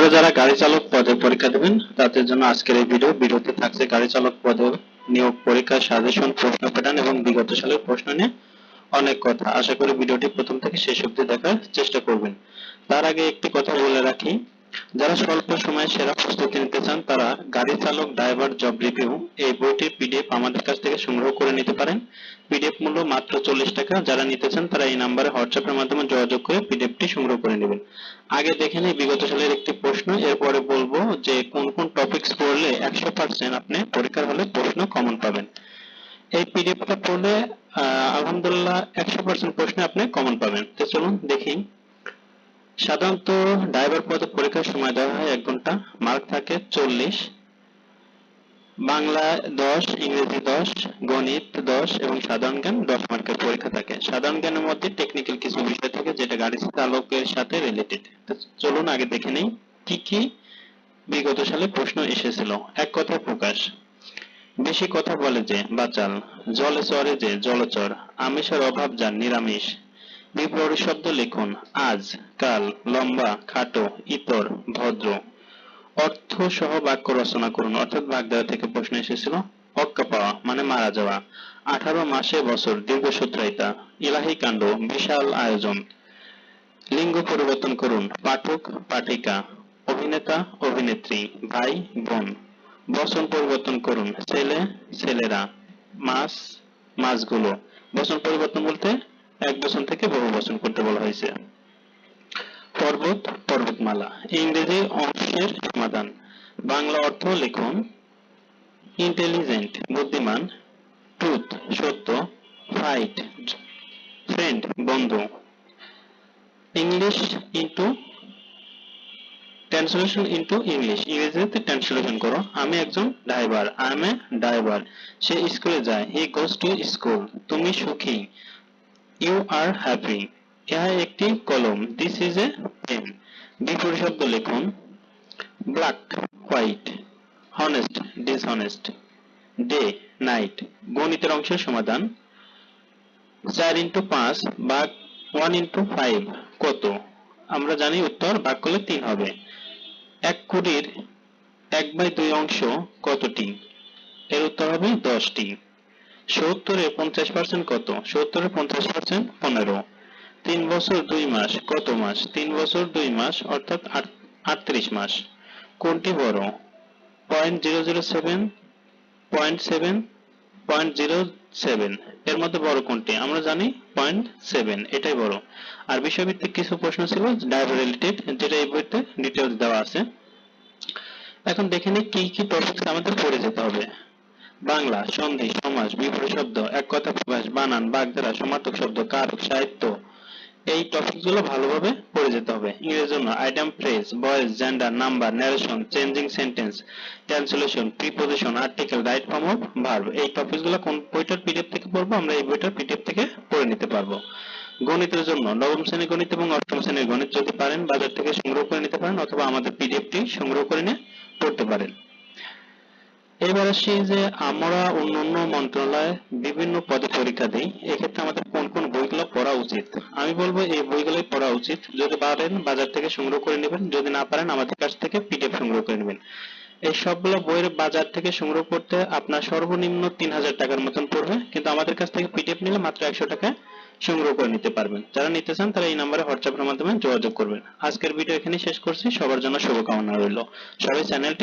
আপনারা যারা গাড়ি চালক পদে পরীক্ষা দেবেন, তাদের জন্য আজকের এই ভিডিও ভিডিওতে থাকছে গাড়ি চালক পদে নিয়োগ পরীক্ষার সাজেশন প্রশ্ন প্যাটার্ন এবং বিগত সালের প্রশ্ন নিয়ে অনেক কথা। আশা করি ভিডিওটি প্রথম থেকে শেষ অব্দি দেখার চেষ্টা করবেন। তার আগে একটি কথা বলে রাখি যারা স্বল্প সময়ে সেরা প্রস্তুতি নিতে চান, তারা গাড়ি চালক, ড্রাইভার, জব রিভিউ এই বইটির পিডিএফ আমাদের কাছ থেকে সংগ্রহ করে নিতে পারেন। পিডিএফ মূল্য মাত্র চল্লিশ টাকা। যারা নিতে চান, তারা এই নাম্বারে হোয়াটসঅ্যাপের মাধ্যমে যোগাযোগ করে পিডিএফটি সংগ্রহ করে নেবেন। আগে দেখে নিই বিগত সালের একটি প্রশ্ন, এরপরে বলব যে কোন কোন টপিকস পড়লে একশো পার্সেন্ট আপনি পরীক্ষার হলে প্রশ্ন কমন পাবেন। এই পিডিএফটা পড়লে আলহামদুলিল্লাহ একশো পার্সেন্ট প্রশ্নে আপনি কমন পাবেন। তো চলুন দেখি। সাধারণত ড্রাইভার পদে পরীক্ষার সময় দেওয়া হয় এক ঘণ্টা মার্ক থাকে চল্লিশ। বাংলা দশ, ইংরেজি দশ, গণিত দশ এবং সাধারণ জ্ঞান দশ মার্কের পরীক্ষা থাকে। সাধারণ জ্ঞানের মধ্যে টেকনিক্যাল কিছু বিষয় থাকে যেটা গাড়ি চালকের সাথে রিলেটেড চলুন আগে দেখে নেই কি কি বিগত সালে প্রশ্ন এসেছিল। এক কথায় প্রকাশ। বেশি কথা বলে যে, বাচাল। জলে চরে যে, জলচর। আমিষের অভাব যার নিরামিষ। বিপরীত শব্দ লিখুন। আজ, কাল, লম্বা, খাটো, ইতর, ভদ্র। অর্থ সহ বাক্য রচনা করুন। অর্থাৎ বাগদারা থেকে প্রশ্ন এসেছিল, অক্কা পাওয়া মানে মারা যাওয়া। আঠারো মাসে বছর দীর্ঘসূত্রায়িতা ইলাহি কাণ্ড, বিশাল আয়োজন। লিঙ্গ পরিবর্তন করুন। পাঠক, পাঠিকা, অভিনেতা, অভিনেত্রী, ভাই, বোন। বচন পরিবর্তন করুন। ছেলে, ছেলেরা। মাছ মাছগুলো বচন পরিবর্তন বলতে এক বচন থেকে বহু বচন করতে বলা হয়েছে। পর্বত, পর্বতমালা, ইংরেজি অংশের সমাধান। বাংলা অর্থ লিখুন ইন্টেলিজেন্ট বুদ্ধিমান ট্রুথ সত্য ফাইট ফ্রেন্ড বন্ধু। English into translation into English ইংরেজিতে ট্রান্সলেশন করো। আমি একজন driver I am a driver সে স্কুলে যায়। হি গোস টু স্কুল তুমি সুখী। ইউ আর হ্যাপি ইহা একটি কলম। দিস ইজ এ পেন বিপরীত শব্দ লিখুন। Black white honest dishonest day night গণিতের অংশের সমাধান। চার ইন্টু পাঁচ ভাগ ওয়ান ইন্টু ফাইভ কত? আমরা জানি উত্তর ভাগ করলে তিন হবে। এক কুড়ির এক বাই দুই অংশ কতটি? এর উত্তর হবে দশটি। সত্তরে পঞ্চাশ পার্সেন্ট কত? সত্তরে পঞ্চাশ পার্সেন্ট পনেরো। তিন বছর দুই মাস, কত মাস? তিন বছর দুই মাস, অর্থাৎ আট- আটত্রিশ মাস। কোনটি বড়? Point zero zero seven, point seven, point zero seven. এর মধ্যে বড় কোনটি? আমরা জানি পয়েন্ট সেভেন, এটাই বড়। আর বিষয়ভিত্তিক কিছু প্রশ্ন ছিল রিলেটেড যেটা এই বইতে ডিটেলস দেওয়া আছে। এখন দেখে নিই কি কি টপিকস আমাদের পড়ে যেতে হবে। বাংলা, সন্ধি সমাস বিপরীত শব্দ, এক কথা প্রকাশ, বানান, বাগধারা, সমার্থক শব্দ, কারক, সাহিত্য, এই টপিকগুলো ভালোভাবে পড়ে যেতে হবে। ইংরেজির জন্য item phrase voice gender number narration changing sentence translation preposition article right form of verb এই টপিকগুলো কোন বইটার পিডিএফ থেকে পড়ব, আমরা এই বইটার পিডিএফ থেকে পড়ে নিতে পারব। গণিতের জন্য নবম শ্রেণির গণিত এবং অষ্টম শ্রেণির গণিত যদি পারেন, বাজার থেকে সংগ্রহ করে নিতে পারেন, অথবা আমাদের পিডিএফটি সংগ্রহ করে নিয়ে পড়তে পারেন। এবার আসি যে আমরা অন্যান্য মন্ত্রণালয়ে বিভিন্ন পদে পরীক্ষা দিই, এক্ষেত্রে আমাদের কোন কোন বইগুলো পড়া উচিত? আমি বলব এই বইগুলোই পড়া উচিত। যদি পারেন বাজার থেকে সংগ্রহ করে নেবেন, যদি না পারেন আমাদের কাছ থেকে পিডিএফ সংগ্রহ করে নেবেন। এই সবগুলো বইয়ের বাজার থেকে সংগ্রহ করতে আপনার সর্বনিম্ন তিন হাজার টাকার মতন পড়বে, কিন্তু আমাদের কাছ থেকে পিডিএফ নিলে মাত্র একশো টাকায় সংগ্রহ করে নিতে পারবেন। যারা নিতে চান তারা এই নাম্বারে হোয়াটসঅ্যাপের মাধ্যমে যোগাযোগ করবেন। আজকের ভিডিও এখানে শেষ করছি। সবার জন্য শুভকামনা রইল। সবাই চ্যানেলটি